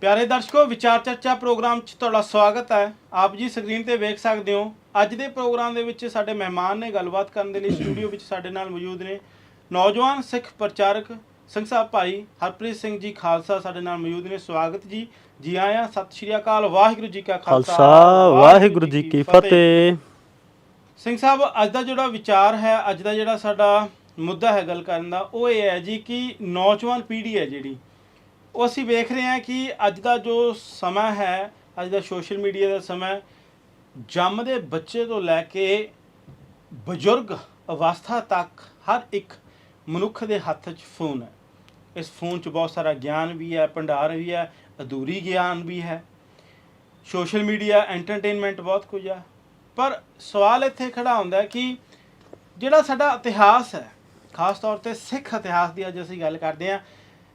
ਪਿਆਰੇ ਦਰਸ਼ਕੋ ਵਿਚਾਰ ਚਰਚਾ ਪ੍ਰੋਗਰਾਮ 'ਚ ਤੁਹਾਡਾ ਸਵਾਗਤ ਹੈ। ਆਪ ਜੀ ਸਕਰੀਨ ਤੇ ਵੇਖ ਸਕਦੇ ਹੋ ਅੱਜ ਦੇ ਪ੍ਰੋਗਰਾਮ ਦੇ ਵਿੱਚ ਸਾਡੇ ਮਹਿਮਾਨ ਨੇ ਗੱਲਬਾਤ ਕਰਨ ਦੇ ਲਈ ਸਟੂਡੀਓ ਵਿੱਚ ਸਾਡੇ ਨਾਲ ਮੌਜੂਦ ਨੇ ਨੌਜਵਾਨ ਸਿੱਖ ਪ੍ਰਚਾਰਕ ਸਿੰਘ ਸਾਹਿਬ ਭਾਈ ਹਰਪ੍ਰੀਤ ਸਿੰਘ ਜੀ ਖਾਲਸਾ ਸਾਡੇ ਨਾਲ ਮੌਜੂਦ ਨੇ। ਸਵਾਗਤ ਜੀ। ਜੀ ਆਇਆਂ ਸਤਿ ਸ਼੍ਰੀ ਅਕਾਲ। ਵਾਹਿਗੁਰੂ ਜੀ ਕਾ ਖਾਲਸਾ। ਵਾਹਿਗੁਰੂ ਜੀ ਕੀ ਫਤਿਹ। ਸਿੰਘ ਸਾਹਿਬ ਅੱਜ ਦਾ ਜਿਹੜਾ ਵਿਚਾਰ ਹੈ ਅੱਜ ਦਾ ਜਿਹੜਾ ਸਾਡਾ ਮੁੱਦਾ ਹੈ ਗੱਲ ਕਰਨ ਦਾ ਉਹ ਇਹ ਹੈ ਜੀ ਕਿ ਨੌਜਵਾਨ ਪੀੜ੍ਹੀ ਹੈ ਜਿਹੜੀ ਉਹ ਅਸੀਂ ਵੇਖ ਰਹੇ ਹਾਂ ਕਿ ਅੱਜ ਦਾ ਜੋ ਸਮਾਂ ਹੈ, ਅੱਜ ਦਾ ਸੋਸ਼ਲ ਮੀਡੀਆ ਦਾ ਸਮਾਂ ਜੰਮਦੇ ਬੱਚੇ ਤੋਂ ਲੈ ਕੇ ਬਜ਼ੁਰਗ ਅਵਸਥਾ ਤੱਕ ਹਰ ਇੱਕ ਮਨੁੱਖ ਦੇ ਹੱਥ 'ਚ ਫੋਨ ਹੈ। ਇਸ ਫੋਨ 'ਚ ਬਹੁਤ ਸਾਰਾ ਗਿਆਨ ਵੀ ਹੈ, ਭੰਡਾਰ ਵੀ ਹੈ, ਅਧੂਰੀ ਗਿਆਨ ਵੀ ਹੈ। ਸੋਸ਼ਲ ਮੀਡੀਆ ਐਂਟਰਟੇਨਮੈਂਟ ਬਹੁਤ ਕੁਝ ਹੈ ਪਰ ਸਵਾਲ ਇੱਥੇ ਖੜਾ ਹੁੰਦਾ ਕਿ ਜਿਹੜਾ ਸਾਡਾ ਇਤਿਹਾਸ ਹੈ, ਖਾਸ ਤੌਰ ਤੇ ਸਿੱਖ ਇਤਿਹਾਸ ਦੀ ਅੱਜ ਅਸੀਂ ਗੱਲ ਕਰਦੇ ਹਾਂ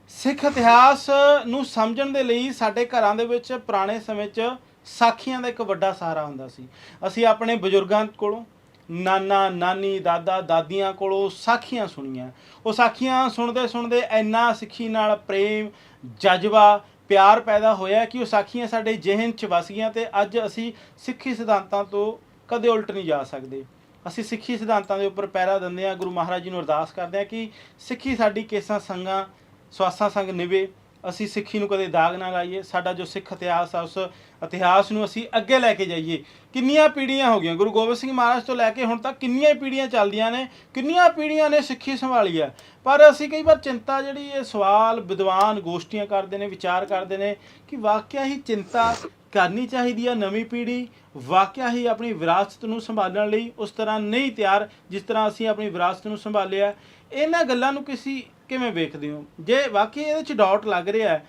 ਸਿੱਖ ਇਤਿਹਾਸ ਨੂੰ ਸਮਝਣ ਦੇ ਲਈ ਸਾਡੇ ਘਰਾਂ ਦੇ ਵਿੱਚ ਪੁਰਾਣੇ ਸਮੇਂ 'ਚ ਸਾਖੀਆਂ ਦਾ ਇੱਕ ਵੱਡਾ ਸਹਾਰਾ ਹੁੰਦਾ ਸੀ। ਅਸੀਂ ਆਪਣੇ ਬਜ਼ੁਰਗਾਂ ਕੋਲੋਂ, ਨਾਨਾ, ਨਾਨੀ, ਦਾਦਾ, ਦਾਦੀਆਂ ਕੋਲੋਂ ਸਾਖੀਆਂ ਸੁਣੀਆਂ। ਉਹ ਸਾਖੀਆਂ ਸੁਣਦੇ ਸੁਣਦੇ ਇੰਨਾ ਸਿੱਖੀ ਨਾਲ ਪ੍ਰੇਮ, ਜਜ਼ਬਾ, ਪਿਆਰ ਪੈਦਾ ਹੋਇਆ ਕਿ ਉਹ ਸਾਖੀਆਂ ਸਾਡੇ ਜ਼ਿਹਨ 'ਚ ਵਸ ਗਈਆਂ ਤੇ ਅੱਜ ਅਸੀਂ ਸਿੱਖੀ ਸਿਧਾਂਤਾਂ ਤੋਂ ਕਦੇ ਉਲਟ ਨਹੀਂ ਜਾ ਸਕਦੇ। ਅਸੀਂ ਸਿੱਖੀ ਸਿਧਾਂਤਾਂ ਦੇ ਉੱਪਰ ਪਹਿਰਾ ਦਿੰਦੇ ਹਾਂ। ਗੁਰੂ ਮਹਾਰਾਜ ਜੀ ਨੂੰ ਅਰਦਾਸ ਕਰਦੇ ਹਾਂ ਕਿ ਸਿੱਖੀ ਸਾਡੀ ਕੇਸਾਂ, ਸੰਗਾਂ ਸਵਾਸਾਂ ਸੰਗ ਨਿਵੇ। ਅਸੀਂ ਸਿੱਖੀ ਨੂੰ ਕਦੇ ਦਾਗ ਨਾ ਲਾਈਏ। ਸਾਡਾ ਜੋ ਸਿੱਖ ਇਤਿਹਾਸ ਆ, ਉਸ ਇਤਿਹਾਸ ਨੂੰ ਅਸੀਂ ਅੱਗੇ ਲੈ ਕੇ ਜਾਈਏ। ਕਿੰਨੀਆਂ ਪੀੜ੍ਹੀਆਂ ਹੋ ਗਈਆਂ? ਗੁਰੂ ਗੋਬਿੰਦ ਸਿੰਘ ਮਹਾਰਾਜ ਤੋਂ ਲੈ ਕੇ ਹੁਣ ਤੱਕ ਕਿੰਨੀਆਂ ਪੀੜ੍ਹੀਆਂ ਚੱਲਦੀਆਂ ਨੇ, ਕਿੰਨੀਆਂ ਪੀੜ੍ਹੀਆਂ ਨੇ ਸਿੱਖੀ ਸੰਭਾਲੀ ਹੈ ਪਰ ਅਸੀਂ ਕਈ ਵਾਰ ਚਿੰਤਾ ਜਿਹੜੀ ਇਹ ਸਵਾਲ, ਵਿਦਵਾਨ ਗੋਸ਼ਟੀਆਂ ਕਰਦੇ ਨੇ, ਵਿਚਾਰ ਕਰਦੇ ਨੇ ਕਿ ਵਾਕਿਆ ਹੀ ਚਿੰਤਾ ਕਰਨੀ ਚਾਹੀਦੀ ਹੈ ਨਵੀਂ ਪੀੜ੍ਹੀ? ਵਾਕਿਆ ਹੀ ਆਪਣੀ ਵਿਰਾਸਤ ਨੂੰ ਸੰਭਾਲਣ ਲਈ ਉਸ ਤਰ੍ਹਾਂ ਨਹੀਂ ਤਿਆਰ ਜਿਸ ਤਰ੍ਹਾਂ ਅਸੀਂ ਆਪਣੀ ਵਿਰਾਸਤ ਨੂੰ ਸੰਭਾਲਿਆ? ਇਹਨਾਂ ਗੱਲਾਂ ਨੂੰ ਕਿਸੇ ਕਿਵੇਂ ਵੇਖਦੇ ਹੋ? ਜੇ ਵਾਕਈ ਇਹਦੇ ਚ ਡਾਊਟ ਲੱਗ ਰਿਹਾ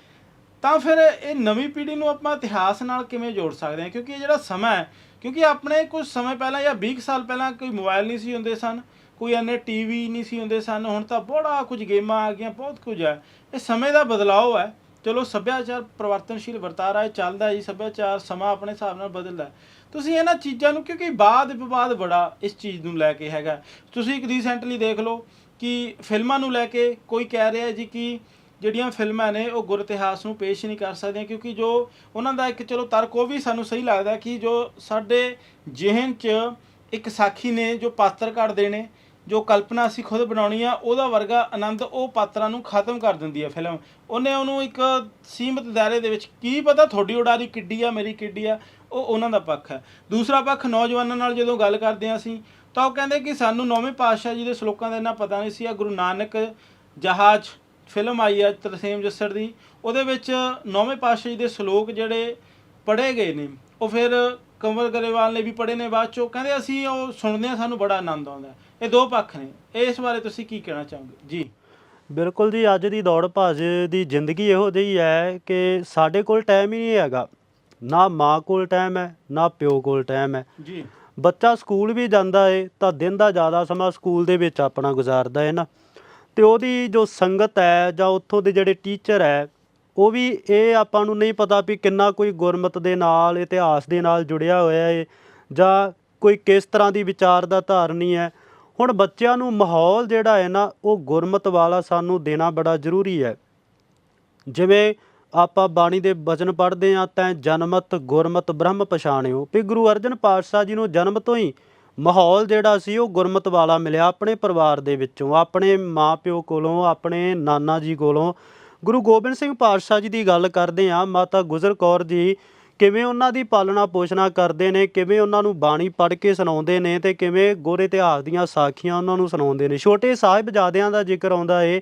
ਤਾਂ ਫਿਰ ਇਹ ਨਵੀਂ ਪੀੜ੍ਹੀ ਨੂੰ ਆਪਾਂ ਇਤਿਹਾਸ ਨਾਲ ਕਿਵੇਂ ਜੋੜ ਸਕਦੇ ਹਾਂ? ਕਿਉਂਕਿ ਇਹ ਜਿਹੜਾ ਸਮਾਂ ਹੈ, ਕਿਉਂਕਿ ਆਪਣੇ ਕੁਝ ਸਮੇਂ ਪਹਿਲਾਂ ਜਾਂ 20 ਕੁ ਸਾਲ ਪਹਿਲਾਂ ਕੋਈ ਮੋਬਾਈਲ ਨਹੀਂ ਸੀ ਹੁੰਦੇ ਸਨ, ਕੋਈ ਇੰਨੇ ਟੀਵੀ ਨਹੀਂ ਸੀ ਹੁੰਦੇ ਸਨ, ਹੁਣ ਤਾਂ ਬੜਾ ਕੁਝ ਗੇਮਾਂ ਆ ਗਈਆਂ, ਬਹੁਤ ਕੁਝ ਹੈ। ਇਹ ਸਮੇਂ ਦਾ ਬਦਲਾਅ ਹੈ। ਚਲੋ, ਸੱਭਿਆਚਾਰ ਪਰਿਵਰਤਨਸ਼ੀਲ ਵਰਤਾਰਾ ਹੈ ਚੱਲਦਾ ਜੀ, ਸੱਭਿਆਚਾਰ ਸਮਾਂ ਆਪਣੇ ਹਿਸਾਬ ਨਾਲ ਬਦਲਦਾ ਤੁਸੀਂ ਇਹਨਾਂ ਚੀਜ਼ਾਂ ਨੂੰ, ਕਿਉਂਕਿ ਬਾਦ ਵਿਵਾਦ ਬੜਾ ਇਸ ਚੀਜ਼ ਨੂੰ ਲੈ ਕੇ ਹੈਗਾ। ਤੁਸੀਂ ਇੱਕ ਰੀਸੈਂਟਲੀ ਦੇਖ ਲਓ ਕਿ ਫਿਲਮਾਂ ਨੂੰ ਲੈ ਕੇ ਕੋਈ ਕਹਿ ਰਿਹਾ ਜੀ ਕਿ ਜਿਹੜੀਆਂ ਫਿਲਮਾਂ ਨੇ ਉਹ ਗੁਰ ਇਤਿਹਾਸ ਨੂੰ ਪੇਸ਼ ਨਹੀਂ ਕਰ ਸਕਦੀਆਂ, ਕਿਉਂਕਿ ਜੋ ਉਹਨਾਂ ਦਾ ਇੱਕ ਚਲੋ ਤਰਕ ਉਹ ਵੀ ਸਾਨੂੰ ਸਹੀ ਲੱਗਦਾ ਕਿ ਜੋ ਸਾਡੇ ਜ਼ਿਹਨ 'ਚ ਇੱਕ ਸਾਖੀ ਨੇ, ਜੋ ਪਾਤਰ ਘੜਦੇ ਨੇ, ਜੋ ਕਲਪਨਾ ਅਸੀਂ ਖੁਦ ਬਣਾਉਣੀ ਆ, ਉਹਦਾ ਵਰਗਾ ਆਨੰਦ ਉਹ ਪਾਤਰਾਂ ਨੂੰ ਖਤਮ ਕਰ ਦਿੰਦੀ ਹੈ ਫਿਲਮ। ਉਹਨੇ ਉਹਨੂੰ ਇੱਕ ਸੀਮਤ ਦਾਇਰੇ ਦੇ ਵਿੱਚ ਕੀ ਪਤਾ ਤੁਹਾਡੀ ਉਡਾਰੀ ਕਿੱਡੀ ਆ, ਮੇਰੀ ਕਿੱਡੀ ਆ, ਉਹ ਉਹਨਾਂ ਦਾ ਪੱਖ ਹੈ। ਦੂਸਰਾ ਪੱਖ ਨੌਜਵਾਨਾਂ ਨਾਲ ਜਦੋਂ ਗੱਲ ਕਰਦੇ ਹਾਂ ਅਸੀਂ ਤਾਂ ਉਹ ਕਹਿੰਦੇ ਕਿ ਸਾਨੂੰ ਨੌਵੇਂ ਪਾਤਸ਼ਾਹ ਜੀ ਦੇ ਸ਼ਲੋਕਾਂ ਦਾ ਇੰਨਾ ਪਤਾ ਨਹੀਂ ਸੀ ਆ ਗੁਰੂ ਨਾਨਕ ਜਹਾਜ਼ ਫਿਲਮ ਆਈ ਆ ਤਰਸੇਮ ਜੱਸੜ ਦੀ ਉਹਦੇ ਵਿੱਚ ਨੌਵੇਂ ਪਾਤਸ਼ਾਹ ਜੀ ਦੇ ਸ਼ਲੋਕ ਜਿਹੜੇ ਪੜ੍ਹੇ ਗਏ ਨੇ ਉਹ ਫਿਰ ਕੰਵਰ ਗਰੇਵਾਲ ਨੇ ਵੀ ਪੜ੍ਹੇ ਨੇ ਬਾਅਦ ਚੋਂ ਕਹਿੰਦੇ ਅਸੀਂ ਉਹ ਸੁਣਦੇ ਆ ਸਾਨੂੰ ਬੜਾ ਆਨੰਦ ਆਉਂਦਾ। ਇਹ ਦੋ ਪੱਖ ਨੇ। ਇਸ ਬਾਰੇ ਤੁਸੀਂ ਕੀ ਕਹਿਣਾ ਚਾਹੋਗੇ? ਜੀ। ਬਿਲਕੁਲ ਜੀ ਅੱਜ ਦੀ ਦੌੜ ਭੱਜ ਦੀ ਜ਼ਿੰਦਗੀ ਇਹੋ ਜਿਹੀ ਹੈ ਕਿ ਸਾਡੇ ਕੋਲ ਟਾਈਮ ਹੀ ਨਹੀਂ ਹੈਗਾ। ਨਾ ਮਾਂ ਕੋਲ ਟਾਈਮ ਹੈ ਨਾ ਪਿਓ ਕੋਲ ਟਾਈਮ ਹੈ। ਜੀ। ਬੱਚਾ ਸਕੂਲ ਵੀ ਜਾਂਦਾ ਏ, ਤਾਂ ਦਿਨ ਦਾ ਜ਼ਿਆਦਾ ਸਮਾਂ ਸਕੂਲ ਦੇ ਵਿੱਚ ਆਪਣਾ ਗੁਜ਼ਾਰਦਾ ਹੈ ਨਾ। ਤੇ ਉਹਦੀ ਜੋ ਸੰਗਤ ਹੈ ਜਾਂ ਉੱਥੋਂ ਦੇ ਜਿਹੜੇ ਟੀਚਰ ਹੈ, ਉਹ ਵੀ ਇਹ ਆਪਾਂ ਨੂੰ ਨਹੀਂ ਪਤਾ ਵੀ ਕਿੰਨਾ ਕੋਈ ਗੁਰਮਤ ਦੇ ਨਾਲ, ਇਤਿਹਾਸ ਦੇ ਨਾਲ ਜੁੜਿਆ ਹੋਇਆ ਹੈ ਜਾਂ ਕੋਈ ਕਿਸ ਤਰ੍ਹਾਂ ਦੀ ਵਿਚਾਰ ਦਾ ਧਾਰਨੀ ਹੈ। ਹੁਣ ਬੱਚਿਆਂ ਨੂੰ ਮਾਹੌਲ ਜਿਹੜਾ ਹੈ ਨਾ, ਉਹ ਗੁਰਮਤ ਵਾਲਾ ਸਾਨੂੰ ਦੇਣਾ ਬੜਾ ਜ਼ਰੂਰੀ ਹੈ। ਜਿਵੇਂ ਆਪਾਂ ਬਾਣੀ ਦੇ ਬਚਨ ਪੜ੍ਹਦੇ ਆ ਤੈਂ ਜਨਮਤ ਗੁਰਮਤ ਬ੍ਰਹਮ ਪਛਾਣਿਓ। ਵੀ ਗੁਰੂ ਅਰਜਨ ਪਾਤਸ਼ਾਹ ਜੀ ਨੂੰ ਜਨਮ ਤੋਂ ਹੀ ਮਾਹੌਲ ਜਿਹੜਾ ਸੀ, ਉਹ ਗੁਰਮਤ ਵਾਲਾ ਮਿਲਿਆ ਆਪਣੇ ਪਰਿਵਾਰ ਦੇ ਵਿੱਚੋਂ, ਆਪਣੇ ਮਾਪਿਓ ਕੋਲੋਂ, ਆਪਣੇ ਨਾਨਾ ਜੀ ਕੋਲੋਂ। ਗੁਰੂ ਗੋਬਿੰਦ ਸਿੰਘ ਪਾਤਸ਼ਾਹ ਜੀ ਦੀ ਗੱਲ ਕਰਦੇ ਆ ਮਾਤਾ ਗੁਜਰ ਕੌਰ ਜੀ ਕਿਵੇਂ ਉਹਨਾਂ ਦੀ ਪਾਲਣਾ ਪੋਸ਼ਣਾ ਕਰਦੇ ਨੇ, ਕਿਵੇਂ ਉਹਨਾਂ ਨੂੰ ਬਾਣੀ ਪੜ੍ਹ ਕੇ ਸੁਣਾਉਂਦੇ ਨੇ ਤੇ ਕਿਵੇਂ ਗੁਰ ਇਤਿਹਾਸ ਦੀਆਂ ਸਾਖੀਆਂ ਉਹਨਾਂ ਨੂੰ ਸੁਣਾਉਂਦੇ ਨੇ। ਛੋਟੇ ਸਾਹਿਬਜ਼ਾਦਿਆਂ ਦਾ ਜ਼ਿਕਰ ਆਉਂਦਾ ਏ,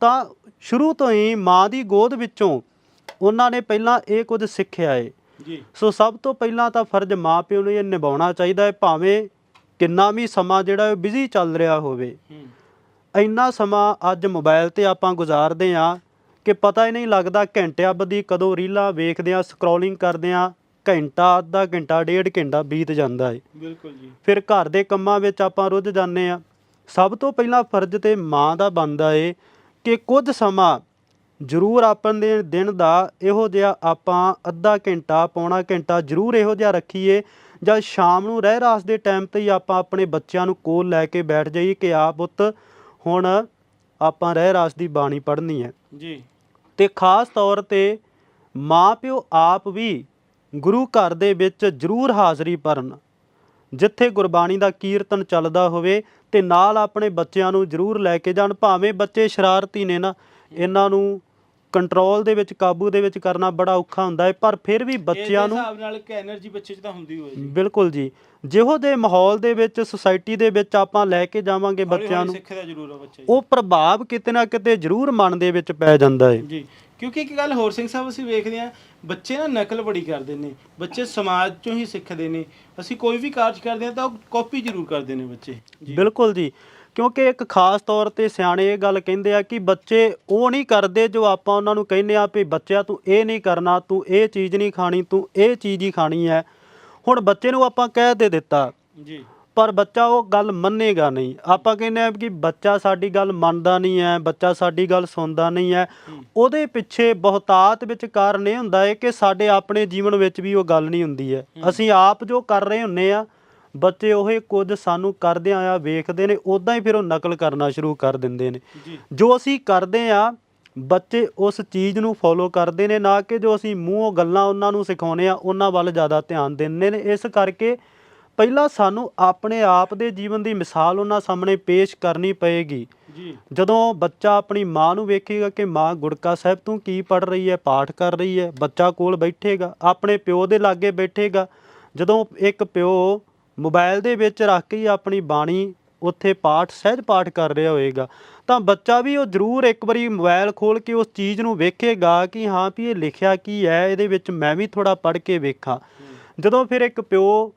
ਤਾਂ ਸ਼ੁਰੂ ਤੋਂ ਹੀ ਮਾਂ ਦੀ ਗੋਦ ਵਿੱਚੋਂ ਉਹਨਾਂ ਨੇ ਪਹਿਲਾਂ ਇਹ ਕੁਝ ਸਿੱਖਿਆ ਏ। ਜੀ। ਸੋ ਸਭ ਤੋਂ ਪਹਿਲਾਂ ਤਾਂ ਫਰਜ਼ ਮਾਪਿਓ ਨੂੰ ਇਹ ਨਿਭਾਉਣਾ ਚਾਹੀਦਾ ਹੈ ਭਾਵੇਂ ਕਿੰਨਾ ਵੀ ਸਮਾਂ ਜਿਹੜਾ ਬਿਜ਼ੀ ਚੱਲ ਰਿਹਾ ਹੋਵੇ। ਇੰਨਾ ਸਮਾਂ ਅੱਜ ਮੋਬਾਈਲ ਤੇ ਆਪਾਂ ਗੁਜ਼ਾਰਦੇ ਆ ਕਿ ਪਤਾ ਹੀ ਨਹੀਂ ਲੱਗਦਾ ਘੰਟਿਆਂ ਬੱਧੀ ਕਦੋਂ ਰੀਲਾਂ ਵੇਖਦੇ ਆ ਸਕਰੋਲਿੰਗ ਕਰਦੇ ਆ ਘੰਟਾ ਅੱਧਾ ਘੰਟਾ ਡੇਢ ਘੰਟਾ ਬੀਤ ਜਾਂਦਾ ਹੈ ਬਿਲਕੁਲ ਜੀ। ਫਿਰ ਘਰ ਦੇ ਕੰਮਾਂ ਵਿੱਚ ਆਪਾਂ ਰੁੱਝ ਜਾਂਦੇ ਆ। ਸਭ ਤੋਂ ਪਹਿਲਾਂ ਫਰਜ਼ ਤੇ ਮਾਂ ਦਾ ਬਣਦਾ ਏ ਕਿ ਕੁਝ ਸਮਾਂ ਜ਼ਰੂਰ ਆਪਣ ਦੇ ਦਿਨ ਦਾ ਇਹੋ ਜਿਹਾ ਆਪਾਂ ਅੱਧਾ ਘੰਟਾ ਪੌਣਾ ਘੰਟਾ ਜ਼ਰੂਰ ਇਹੋ ਜਿਹਾ ਰੱਖੀਏ ਜਾਂ ਸ਼ਾਮ ਨੂੰ ਰਹਿ ਰਾਸ ਦੇ ਟਾਈਮ ਤੇ ਹੀ ਆਪਾਂ ਆਪਣੇ ਬੱਚਿਆਂ ਨੂੰ ਕੋਲ ਲੈ ਕੇ ਬੈਠ ਜਾਈਏ ਕਿ ਆ ਪੁੱਤ ਹੁਣ ਆਪਾਂ ਰਹਿ ਰਾਸ ਦੀ ਬਾਣੀ ਪੜ੍ਹਨੀ ਹੈ। ਜੀ। ਤੇ ਖਾਸ ਤੌਰ ਤੇ ਮਾਪਿਓ ਆਪ ਵੀ ਗੁਰੂ ਘਰ ਦੇ ਵਿੱਚ ਜ਼ਰੂਰ ਹਾਜ਼ਰੀ ਭਰਨ ਜਿੱਥੇ ਗੁਰਬਾਣੀ ਦਾ ਕੀਰਤਨ ਚੱਲਦਾ ਹੋਵੇ ਤੇ ਨਾਲ ਆਪਣੇ ਬੱਚਿਆਂ ਨੂੰ ਜ਼ਰੂਰ ਲੈ ਕੇ ਜਾਣ ਭਾਵੇਂ ਬੱਚੇ ਸ਼ਰਾਰਤੀ ਨੇ ਨਾ ਇਹਨਾਂ ਨੂੰ ਕੰਟਰੋਲ ਦੇ ਵਿੱਚ ਕਾਬੂ ਦੇ ਵਿੱਚ ਕਰਨਾ ਬੜਾ ਔਖਾ ਹੁੰਦਾ ਹੈ ਪਰ ਫਿਰ ਵੀ ਬੱਚਿਆਂ ਨੂੰ ਹਿਸਾਬ ਨਾਲ ਇੱਕ એનર્ਜੀ ਬੱਚੇ 'ਚ ਤਾਂ ਹੁੰਦੀ ਹੋਏ ਜੀ। ਬਿਲਕੁਲ ਜੀ। ਜਿਹੋ ਦੇ ਮਾਹੌਲ ਦੇ ਵਿੱਚ ਸੁਸਾਇਟੀ ਦੇ ਵਿੱਚ ਆਪਾਂ ਲੈ ਕੇ ਜਾਵਾਂਗੇ ਬੱਚਿਆਂ ਨੂੰ ਸਿੱਖਦਾ ਜ਼ਰੂਰ ਆ ਬੱਚਾ ਉਹ ਪ੍ਰਭਾਵ ਕਿਤੇ ਨਾ ਕਿਤੇ ਜ਼ਰੂਰ ਮਨ ਦੇ ਵਿੱਚ ਪੈ ਜਾਂਦਾ ਹੈ। ਜੀ ਕਿਉਂਕਿ ਇੱਕ ਗੱਲ ਹੋਰ ਸਿੰਘ ਸਾਹਿਬ ਅਸੀਂ ਵੇਖਦੇ ਆ ਬੱਚੇ ਨਾ ਨਕਲ ਬੜੀ ਕਰਦੇ ਨੇ ਬੱਚੇ ਸਮਾਜ ਚੋਂ ਹੀ ਸਿੱਖਦੇ ਨੇ। ਅਸੀਂ ਕੋਈ ਵੀ ਕਾਰਜ ਕਰਦੇ ਆ ਤਾਂ ਉਹ ਕਾਪੀ ਜ਼ਰੂਰ ਕਰਦੇ ਨੇ ਬੱਚੇ। ਬਿਲਕੁਲ ਜੀ। ਕਿਉਂਕਿ ਇੱਕ ਖਾਸ ਤੌਰ ਤੇ ਸਿਆਣੇ ਇਹ ਗੱਲ ਕਹਿੰਦੇ ਆ ਕਿ ਬੱਚੇ ਉਹ ਨਹੀਂ ਕਰਦੇ ਜੋ ਆਪਾਂ ਉਹਨਾਂ ਨੂੰ ਕਹਿੰਦੇ ਆ ਵੀ ਬੱਚਿਆ ਤੂੰ ਇਹ ਨਹੀਂ ਕਰਨਾ ਤੂੰ ਇਹ ਚੀਜ਼ ਨਹੀਂ ਖਾਣੀ ਤੂੰ ਇਹ ਚੀਜ਼ ਹੀ ਖਾਣੀ ਹੈ। ਹੁਣ ਬੱਚੇ ਨੂੰ ਆਪਾਂ ਕਹਿ ਦੇ ਦਿੱਤਾ। ਜੀ। ਪਰ ਬੱਚਾ ਉਹ ਗੱਲ ਮੰਨੇਗਾ ਨਹੀਂ। ਆਪਾਂ ਕਹਿੰਦੇ ਆ ਕਿ ਬੱਚਾ ਸਾਡੀ ਗੱਲ ਮੰਨਦਾ ਨਹੀਂ ਹੈ ਬੱਚਾ ਸਾਡੀ ਗੱਲ ਸੁਣਦਾ ਨਹੀਂ ਹੈ। ਹੂੰ। ਉਹਦੇ ਪਿੱਛੇ ਬਹੁਤਾਤ ਵਿੱਚ ਕਾਰਨ ਇਹ ਹੁੰਦਾ ਹੈ ਕਿ ਸਾਡੇ ਆਪਣੇ ਜੀਵਨ ਵਿੱਚ ਵੀ ਉਹ ਗੱਲ ਨਹੀਂ ਹੁੰਦੀ ਹੈ। ਅਸੀਂ ਆਪ ਜੋ ਕਰ ਰਹੇ ਹੁੰਨੇ ਆ ਬੱਚੇ ਉਹ ਕੁਝ ਸਾਨੂੰ ਕਰਦਿਆਂ ਆ ਵੇਖਦੇ ਨੇ ਉਦਾਂ ਹੀ ਫਿਰ ਉਹ ਨਕਲ ਕਰਨਾ ਸ਼ੁਰੂ ਕਰ ਦਿੰਦੇ ਨੇ। ਜੀ। ਜੋ ਅਸੀਂ ਕਰਦੇ ਆ ਬੱਚੇ ਉਸ ਚੀਜ਼ ਨੂੰ ਫੋਲੋ ਕਰਦੇ ਨੇ ਨਾ ਕਿ ਜੋ ਅਸੀਂ ਮੂੰਹੋਂ ਗੱਲਾਂ ਉਹਨਾਂ ਨੂੰ ਸਿਖਾਉਨੇ ਆ ਉਹਨਾਂ ਵੱਲ ਜ਼ਿਆਦਾ ਧਿਆਨ ਦਿੰਦੇ ਨੇ। ਇਸ ਕਰਕੇ ਪਹਿਲਾਂ ਸਾਨੂੰ ਆਪਣੇ ਆਪ ਦੇ ਜੀਵਨ ਦੀ ਮਿਸਾਲ ਉਹਨਾਂ ਸਾਹਮਣੇ ਪੇਸ਼ ਕਰਨੀ ਪਏਗੀ। ਜੀ। ਜਦੋਂ ਬੱਚਾ ਆਪਣੀ ਮਾਂ ਨੂੰ ਵੇਖੇਗਾ ਕਿ ਮਾਂ ਗੁੜਕਾ ਸਾਹਿਬ ਤੂੰ ਕੀ ਪੜ ਰਹੀ ਹੈ ਪਾਠ ਕਰ ਰਹੀ ਹੈ ਬੱਚਾ ਕੋਲ ਬੈਠੇਗਾ ਆਪਣੇ ਪਿਓ ਦੇ ਲਾਗੇ ਬੈਠੇਗਾ ਜਦੋਂ ਇੱਕ ਪਿਓ ਮੋਬਾਈਲ ਦੇ ਵਿੱਚ ਰੱਖ ਕੇ ਹੀ ਆਪਣੀ ਬਾਣੀ ਉੱਥੇ ਪਾਠ, ਸਹਿਜ ਪਾਠ ਕਰ ਰਿਹਾ ਹੋਏਗਾ। ਤਾਂ ਬੱਚਾ ਵੀ ਉਹ ਜ਼ਰੂਰ ਇੱਕ ਵਾਰੀ ਮੋਬਾਈਲ ਖੋਲ ਕੇ ਉਸ ਚੀਜ਼ ਨੂੰ ਵੇਖੇਗਾ ਕਿ ਹਾਂ ਵੀ ਇਹ ਲਿਖਿਆ ਕੀ ਹੈ, ਇਹਦੇ ਵਿੱਚ ਮੈਂ ਵੀ ਥੋੜਾ ਪੜ੍ਹ ਕੇ ਵੇਖਾਂ। ਜਦੋਂ ਫਿਰ ਇੱਕ ਪਿਓ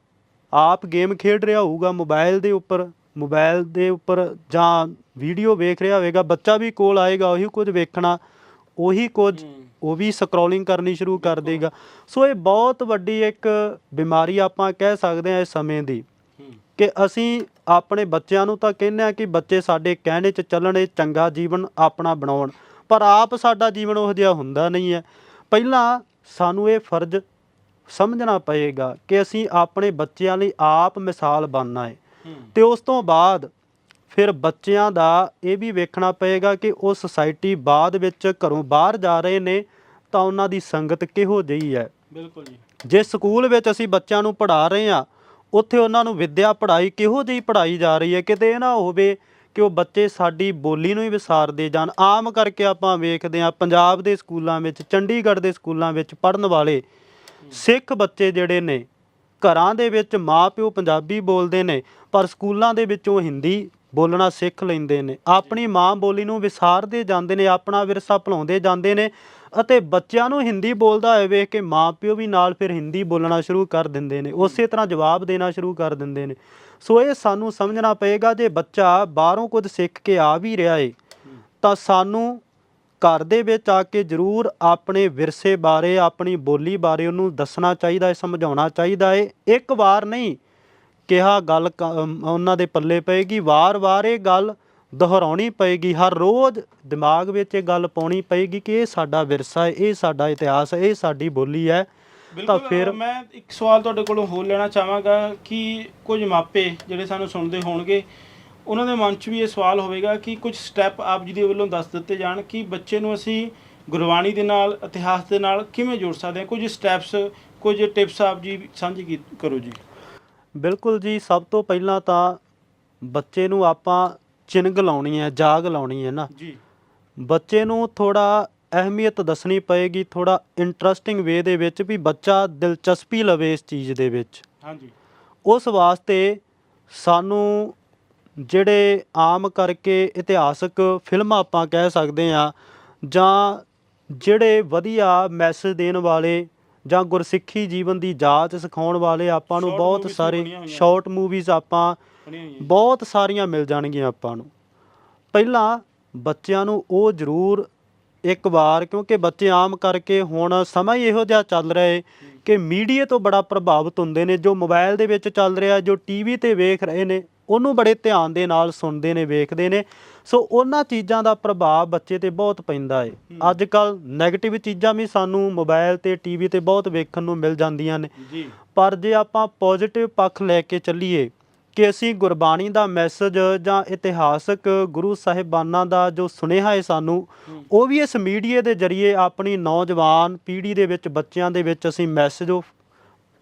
ਆਪ ਗੇਮ ਖੇਡ ਰਿਹਾ ਹੋਊਗਾ ਮੋਬਾਈਲ ਦੇ ਉੱਪਰ, ਮੋਬਾਈਲ ਦੇ ਉੱਪਰ ਜਾਂ ਵੀਡੀਓ ਵੇਖ ਰਿਹਾ ਹੋਵੇਗਾ, ਬੱਚਾ ਵੀ ਕੋਲ ਆਏਗਾ, ਉਹੀ ਕੁਝ ਵੇਖਣਾ, ਉਹੀ ਕੁਝ ਉਹ ਵੀ ਸਕਰੋਲਿੰਗ ਕਰਨੀ ਸ਼ੁਰੂ ਕਰ ਦੇਗਾ। ਸੋ ਇਹ ਬਹੁਤ ਵੱਡੀ ਇੱਕ ਬਿਮਾਰੀ ਆਪਾਂ ਕਹਿ ਸਕਦੇ ਹਾਂ ਇਸ ਸਮੇਂ ਦੀ। ਕਿ ਅਸੀਂ ਆਪਣੇ ਬੱਚਿਆਂ ਨੂੰ ਤਾਂ ਕਹਿੰਦੇ ਆ ਕਿ ਬੱਚੇ ਸਾਡੇ ਕਹਿਣੇ 'ਚ ਚੱਲਣ ਇਹ ਚੰਗਾ ਜੀਵਨ ਆਪਣਾ ਬਣਾਉਣ। ਪਰ ਆਪ ਸਾਡਾ ਜੀਵਨ ਉਹ ਜਿਹਾ ਹੁੰਦਾ ਨਹੀਂ ਹੈ। ਪਹਿਲਾਂ ਸਾਨੂੰ ਇਹ ਫਰਜ਼ ਸਮਝਣਾ ਪਏਗਾ ਕਿ ਅਸੀਂ ਆਪਣੇ ਬੱਚਿਆਂ ਲਈ ਆਪ ਮਿਸਾਲ ਬਣਨਾ ਹੈ ਹੂੰ। ਤੇ ਉਸ ਤੋਂ ਬਾਅਦ ਫਿਰ ਬੱਚਿਆਂ ਦਾ ਇਹ ਵੀ ਵੇਖਣਾ ਪਏਗਾ ਕਿ ਉਹ ਸੁਸਾਇਟੀ ਬਾਅਦ ਵਿੱਚ ਘਰੋਂ ਬਾਹਰ ਜਾ ਰਹੇ ਨੇ ਤਾਂ ਉਹਨਾਂ ਦੀ ਸੰਗਤ ਕਿਹੋ ਜਿਹੀ ਹੈ। ਬਿਲਕੁਲ ਜੀ। ਜੇ ਸਕੂਲ ਵਿੱਚ ਅਸੀਂ ਬੱਚਿਆਂ ਨੂੰ ਪੜ੍ਹਾ ਰਹੇ ਹਾਂ ਉੱਥੇ ਉਹਨਾਂ ਨੂੰ ਵਿੱਦਿਆ ਪੜ੍ਹਾਈ ਕਿਹੋ ਜਿਹੀ ਪੜ੍ਹਾਈ ਜਾ ਰਹੀ ਹੈ ਕਿਤੇ ਇਹ ਨਾ ਹੋਵੇ ਕਿ ਉਹ ਬੱਚੇ ਸਾਡੀ ਬੋਲੀ ਨੂੰ ਹੀ ਵਿਸਾਰਦੇ ਜਾਣ। ਆਮ ਕਰਕੇ ਆਪਾਂ ਵੇਖਦੇ ਹਾਂ ਪੰਜਾਬ ਦੇ ਸਕੂਲਾਂ ਵਿੱਚ ਚੰਡੀਗੜ੍ਹ ਦੇ ਸਕੂਲਾਂ ਵਿੱਚ ਪੜ੍ਹਨ ਵਾਲੇ ਸਿੱਖ ਬੱਚੇ ਜਿਹੜੇ ਨੇ ਘਰਾਂ ਦੇ ਵਿੱਚ ਮਾਪਿਓ ਪੰਜਾਬੀ ਬੋਲਦੇ ਨੇ ਪਰ ਸਕੂਲਾਂ ਦੇ ਵਿੱਚ ਉਹ ਹਿੰਦੀ ਬੋਲਣਾ ਸਿੱਖ ਲੈਂਦੇ ਨੇ। ਆਪਣੀ ਮਾਂ ਬੋਲੀ ਨੂੰ ਵਿਸਾਰਦੇ ਜਾਂਦੇ ਨੇ, ਆਪਣਾ ਵਿਰਸਾ ਭੁਲਾਉਂਦੇ ਜਾਂਦੇ ਨੇ ਅਤੇ ਬੱਚਿਆਂ ਨੂੰ ਹਿੰਦੀ ਬੋਲਦਾ ਹੋਏ ਵੇਖ ਕੇ ਮਾਪਿਓ ਵੀ ਨਾਲ ਫਿਰ ਹਿੰਦੀ ਬੋਲਣਾ ਸ਼ੁਰੂ ਕਰ ਦਿੰਦੇ ਨੇ। ਉਸੇ ਤਰ੍ਹਾਂ ਜਵਾਬ ਦੇਣਾ ਸ਼ੁਰੂ ਕਰ ਦਿੰਦੇ ਨੇ। ਸੋ ਇਹ ਸਾਨੂੰ ਸਮਝਣਾ ਪਏਗਾ, ਜੇ ਬੱਚਾ ਬਾਹਰੋਂ ਕੁਝ ਸਿੱਖ ਕੇ ਆ ਵੀ ਰਿਹਾ ਏ, ਤਾਂ ਸਾਨੂੰ ਘਰ ਦੇ ਵਿੱਚ ਆ ਕੇ ਜ਼ਰੂਰ ਆਪਣੇ ਵਿਰਸੇ ਬਾਰੇ, ਆਪਣੀ ਬੋਲੀ ਬਾਰੇ ਉਹਨੂੰ ਦੱਸਣਾ ਚਾਹੀਦਾ ਹੈ ਸਮਝਾਉਣਾ ਚਾਹੀਦਾ ਹੈ ਇੱਕ ਵਾਰ ਨਹੀਂ ਕਿਹਾ ਗੱਲ ਉਹਨਾਂ ਦੇ ਪੱਲੇ ਪਏਗੀ। ਵਾਰ-ਵਾਰ ਇਹ ਗੱਲ ਦੁਹਰਾਉਣੀ ਪਏਗੀ। ਹਰ ਰੋਜ਼ ਦਿਮਾਗ ਵਿੱਚ ਇਹ ਗੱਲ ਪਾਉਣੀ ਪਏਗੀ ਕਿ ਇਹ ਸਾਡਾ ਵਿਰਸਾ ਹੈ ਇਹ ਸਾਡਾ ਇਤਿਹਾਸ ਹੈ ਇਹ ਸਾਡੀ ਬੋਲੀ ਹੈ। ਤਾਂ ਫਿਰ ਮੈਂ ਇੱਕ ਸਵਾਲ ਤੁਹਾਡੇ ਕੋਲੋਂ ਹੋਰ ਲੈਣਾ ਚਾਹਾਂਗਾ ਕਿ ਕੁਝ ਮਾਪੇ ਜਿਹੜੇ ਸਾਨੂੰ ਸੁਣਦੇ ਹੋਣਗੇ ਉਹਨਾਂ ਦੇ ਮਨ 'ਚ ਵੀ ਇਹ ਸਵਾਲ ਹੋਵੇਗਾ ਕਿ ਕੁਝ ਸਟੈਪ ਆਪ ਜੀ ਦੇ ਵੱਲੋਂ ਦੱਸ ਦਿੱਤੇ ਜਾਣ ਕਿ ਬੱਚੇ ਨੂੰ ਅਸੀਂ ਗੁਰਬਾਣੀ ਦੇ ਨਾਲ ਇਤਿਹਾਸ ਦੇ ਨਾਲ ਕਿਵੇਂ ਜੋੜ ਸਕਦੇ ਹਾਂ? ਕੁਝ ਸਟੈਪਸ ਕੁਝ ਟਿਪਸ ਆਪ ਜੀ ਸਾਂਝੀ ਕਰੋ ਜੀ। ਬਿਲਕੁਲ ਜੀ ਸਭ ਤੋਂ ਪਹਿਲਾਂ ਤਾਂ ਬੱਚੇ ਨੂੰ ਆਪਾਂ ਚਿੰਗ ਲਾਉਣੀ ਹੈ ਜਾਗ ਲਾਉਣੀ ਹੈ ਨਾ। ਜੀ। ਬੱਚੇ ਨੂੰ ਥੋੜਾ ਅਹਿਮੀਅਤ ਦੱਸਣੀ ਪਏਗੀ ਥੋੜਾ ਇੰਟਰਸਟਿੰਗ ਵੇ ਦੇ ਵਿੱਚ ਵੀ ਬੱਚਾ ਦਿਲਚਸਪੀ ਲਵੇ ਇਸ ਚੀਜ਼ ਦੇ ਵਿੱਚ। ਹਾਂਜੀ। ਉਸ ਵਾਸਤੇ ਸਾਨੂੰ ਜਿਹੜੇ ਆਮ ਕਰਕੇ ਇਤਿਹਾਸਕ ਫਿਲਮਾਂ ਆਪਾਂ ਕਹਿ ਸਕਦੇ ਆ ਜਾਂ ਜਿਹੜੇ ਵਧੀਆ ਮੈਸੇਜ ਦੇਣ ਵਾਲੇ ਜਾਂ ਗੁਰਸਿੱਖੀ ਜੀਵਨ ਦੀ ਜਾਂਚ ਸਿਖਾਉਣ ਵਾਲੇ ਆਪਾਂ ਨੂੰ ਬਹੁਤ ਸਾਰੇ। ਸ਼ਾਰਟ ਮੂਵੀਜ਼ ਆਪਾਂ ਬਹੁਤ ਸਾਰੀਆਂ ਮਿਲ ਜਾਣਗੀਆਂ ਆਪਾਂ ਨੂੰ। ਪਹਿਲਾਂ ਬੱਚਿਆਂ ਨੂੰ ਉਹ ਜ਼ਰੂਰ ਇੱਕ ਵਾਰ ਕਿਉਂਕਿ ਬੱਚੇ ਆਮ ਕਰਕੇ ਹੁਣ ਸਮਾਂ ਹੀ ਇਹੋ ਜਿਹਾ ਚੱਲ ਰਿਹਾ ਹੈ ਕਿ ਮੀਡੀਆ ਤੋਂ ਬੜਾ ਪ੍ਰਭਾਵਿਤ ਹੁੰਦੇ ਨੇ ਜੋ ਮੋਬਾਈਲ ਦੇ ਵਿੱਚ ਚੱਲ ਰਿਹਾ ਜੋ ਟੀਵੀ ਤੇ ਵੇਖ ਰਹੇ ਨੇ। ਉਹਨੂੰ ਬੜੇ ਧਿਆਨ ਦੇ ਨਾਲ ਸੁਣਦੇ ਨੇ ਵੇਖਦੇ ਨੇ। ਸੋ ਉਹਨਾਂ ਚੀਜ਼ਾਂ ਦਾ ਪ੍ਰਭਾਵ ਬੱਚੇ ਤੇ ਬਹੁਤ ਪੈਂਦਾ ਹੈ। ਅੱਜ ਕੱਲ 네ਗੇਟਿਵ ਚੀਜ਼ਾਂ ਵੀ ਸਾਨੂੰ ਮੋਬਾਈਲ ਤੇ ਟੀਵੀ ਤੇ ਬਹੁਤ ਵੇਖਣ ਨੂੰ ਮਿਲ ਜਾਂਦੀਆਂ ਨੇ। ਪਰ ਜੇ ਆਪਾਂ ਪੋਜ਼ਿਟਿਵ ਪੱਖ ਲੈ ਕੇ ਚੱਲੀਏ ਕਿ ਅਸੀਂ ਗੁਰਬਾਣੀ ਦਾ ਮੈਸੇਜ ਜਾਂ ਇਤਿਹਾਸਕ ਗੁਰੂ ਸਾਹਿਬਾਨਾਂ ਦਾ ਜੋ ਸੁਨੇਹਾ ਹੈ ਸਾਨੂੰ। ਉਹ ਵੀ ਇਸ ਮੀਡੀਆ ਦੇ ਜ਼ਰੀਏ ਆਪਣੀ ਨੌਜਵਾਨ ਪੀੜ੍ਹੀ ਦੇ ਵਿੱਚ ਬੱਚਿਆਂ ਦੇ ਵਿੱਚ ਅਸੀਂ ਮੈਸੇਜ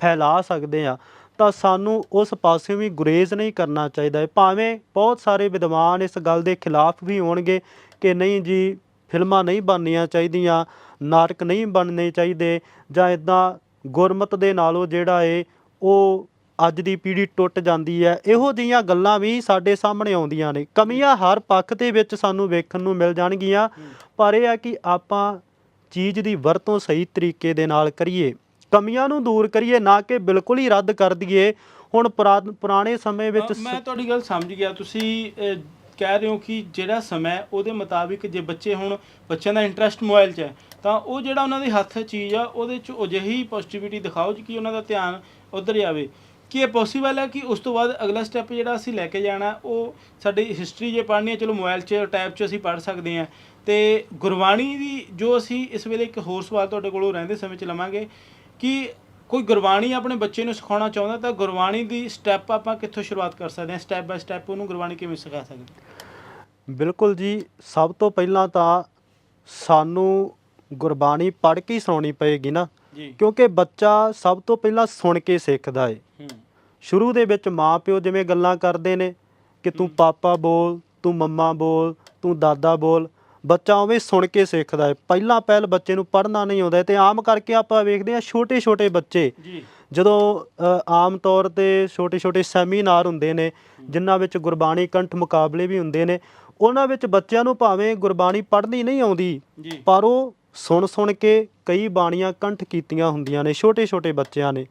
ਫੈਲਾ ਸਕਦੇ ਆ ਤਾਂ ਸਾਨੂੰ ਉਸ ਪਾਸੇ ਵੀ ਗੁਰੇਜ਼ ਨਹੀਂ ਕਰਨਾ ਚਾਹੀਦਾ ਹੈ। ਭਾਵੇਂ ਬਹੁਤ ਸਾਰੇ ਵਿਦਵਾਨ ਇਸ ਗੱਲ ਦੇ ਖਿਲਾਫ ਵੀ ਹੋਣਗੇ ਕਿ ਨਹੀਂ ਜੀ, ਫਿਲਮਾਂ ਨਹੀਂ ਬਣਨੀਆਂ ਚਾਹੀਦੀਆਂ, ਨਾਟਕ ਨਹੀਂ ਬਣਨੇ ਚਾਹੀਦੇ ਜਾਂ ਇਦਾਂ ਗੁਰਮਤ ਦੇ ਨਾਲੋਂ ਜਿਹੜਾ ਏ, ਉਹ ਅੱਜ ਦੀ ਪੀੜ੍ਹੀ ਟੁੱਟ ਜਾਂਦੀ ਹੈ। ਇਹੋ ਜਿਹੀਆਂ ਗੱਲਾਂ ਵੀ ਸਾਡੇ ਸਾਹਮਣੇ ਆਉਂਦੀਆਂ ਨੇ। ਕਮੀਆਂ ਹਰ ਪੱਖ ਦੇ ਵਿੱਚ ਸਾਨੂੰ ਵੇਖਣ ਨੂੰ ਮਿਲ ਜਾਣਗੀਆਂ। ਪਰ ਇਹ ਹੈ ਕਿ ਆਪਾਂ ਚੀਜ਼ ਦੀ ਵਰਤੋਂ ਸਹੀ ਤਰੀਕੇ ਦੇ ਨਾਲ ਕਰੀਏ। ਕਮੀਆਂ ਨੂੰ ਦੂਰ ਕਰੀਏ, ਨਾ ਕਿ ਬਿਲਕੁਲ ਹੀ ਰੱਦ ਕਰ ਦਈਏ। ਹੁਣ ਪੁਰਾ- ਪੁਰਾਣੇ ਸਮੇਂ ਵਿੱਚ ਮੈਂ ਤੁਹਾਡੀ ਗੱਲ ਸਮਝ ਗਿਆ। ਤੁਸੀਂ ਕਹਿ ਰਹੇ ਹੋ ਕਿ ਜਿਹੜਾ ਸਮਾਂ ਉਹਦੇ ਮੁਤਾਬਿਕ ਜੇ ਬੱਚੇ ਹੁਣ ਬੱਚਿਆਂ ਦਾ ਇੰਟਰਸਟ ਮੋਬਾਈਲ 'ਚ ਹੈ, ਤਾਂ ਉਹ ਜਿਹੜਾ ਉਹਨਾਂ ਦੀ ਹੱਥ ਚੀਜ਼ ਆ, ਉਹਦੇ 'ਚ ਅਜਿਹੀ ਪੋਜ਼ਿਟਿਵਿਟੀ ਦਿਖਾਓ ਕਿ ਉਹਨਾਂ ਦਾ ਧਿਆਨ ਉਧਰ ਜਾਵੇ। ਕਿ ਇਹ ਪੋਸੀਬਲ ਹੈ ਕਿ ਉਸ ਤੋਂ ਬਾਅਦ ਅਗਲਾ ਸਟੈਪ ਜਿਹੜਾ ਅਸੀਂ ਲੈ ਕੇ ਜਾਣਾ, ਉਹ ਸਾਡੀ ਹਿਸਟਰੀ ਜੇ ਪੜ੍ਹਨੀ ਹੈ, ਚਲੋ ਮੋਬਾਈਲ 'ਚ ਟੈਬ 'ਚ ਅਸੀਂ ਪੜ੍ਹ ਸਕਦੇ ਹਾਂ। ਤੇ ਗੁਰਬਾਣੀ ਦੀ ਜੋ ਅਸੀਂ ਇਸ ਵੇਲੇ ਇੱਕ ਹੋਰ ਸਵਾਲ ਤੁਹਾਡੇ ਕੋਲੋਂ ਰਹਿੰਦੇ ਸਮੇਂ 'ਚ ਲਵਾਂਗੇ ਕਿ ਕੋਈ ਗੁਰਬਾਣੀ ਆਪਣੇ ਬੱਚੇ ਨੂੰ ਸਿਖਾਉਣਾ ਚਾਹੁੰਦਾ ਤਾਂ ਗੁਰਬਾਣੀ ਦੀ ਸਟੈਪ ਆਪਾਂ ਕਿੱਥੋਂ ਸ਼ੁਰੂਆਤ ਕਰ ਸਕਦੇ ਹਾਂ? ਸਟੈਪ ਬਾਈ ਸਟੈਪ ਉਹਨੂੰ ਗੁਰਬਾਣੀ ਕਿਵੇਂ ਸਿਖਾ ਸਕਦੇ? ਬਿਲਕੁਲ ਜੀ ਸਭ ਤੋਂ ਪਹਿਲਾਂ ਤਾਂ ਸਾਨੂੰ ਗੁਰਬਾਣੀ ਪੜ੍ਹ ਕੇ ਹੀ ਸੁਣਾਉਣੀ ਪਏਗੀ ਨਾ ਕਿਉਂਕਿ ਬੱਚਾ ਸਭ ਤੋਂ ਪਹਿਲਾਂ ਸੁਣ ਕੇ ਸਿੱਖਦਾ ਏ। ਸ਼ੁਰੂ ਦੇ ਵਿੱਚ ਮਾਪਿਓ ਜਿਵੇਂ ਗੱਲਾਂ ਕਰਦੇ ਨੇ ਕਿ ਤੂੰ ਪਾਪਾ ਬੋਲ ਤੂੰ ਮੰਮਾ ਬੋਲ ਤੂੰ ਦਾਦਾ ਬੋਲ ਬੱਚਾ ਉਵੇਂ ਸੁਣ ਕੇ ਸਿੱਖਦਾ ਹੈ। ਪਹਿਲਾਂ ਪਹਿਲ ਬੱਚੇ ਨੂੰ ਪੜ੍ਹਨਾ ਨਹੀਂ ਆਉਂਦਾ ਤੇ ਆਮ ਕਰਕੇ ਆਪਾਂ ਵੇਖਦੇ ਹਾਂ ਛੋਟੇ ਛੋਟੇ ਬੱਚੇ ਜਦੋਂ ਆਮ ਤੌਰ ਤੇ ਛੋਟੇ ਛੋਟੇ ਸੈਮੀਨਾਰ ਹੁੰਦੇ ਨੇ ਜਿਨ੍ਹਾਂ ਵਿੱਚ ਗੁਰਬਾਣੀ ਕੰਠ ਮੁਕਾਬਲੇ ਵੀ ਹੁੰਦੇ ਨੇ ਉਹਨਾਂ ਵਿੱਚ ਬੱਚਿਆਂ ਨੂੰ ਭਾਵੇਂ ਗੁਰਬਾਣੀ ਪੜ੍ਹਨੀ ਨਹੀਂ ਆਉਂਦੀ ਪਰ ਉਹ ਸੁਣ ਸੁਣ ਕੇ ਕਈ ਬਾਣੀਆਂ ਕੰਠ ਕੀਤੀਆਂ ਹੁੰਦੀਆਂ ਨੇ ਛੋਟੇ ਛੋਟੇ ਬੱਚਿਆਂ ਨੇ।